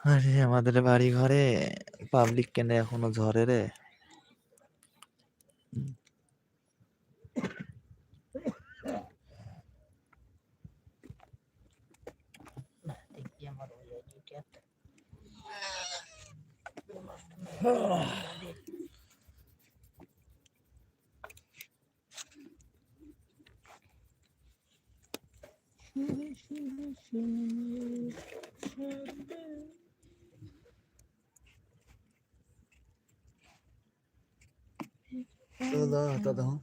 আরে আমাদের বাড়ি ঘরে পাবলিক কেনে এখনও ঝরে রে। দেখি আমার Şurada daha hatta daha.